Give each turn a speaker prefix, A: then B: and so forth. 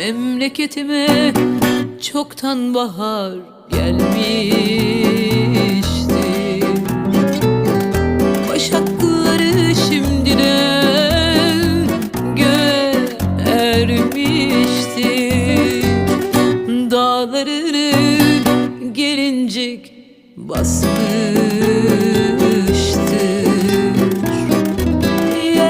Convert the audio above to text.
A: memleketime çoktan bahar gelmişti. Başakları şimdiden göğe ermişti Dağlarını gelincik basmış.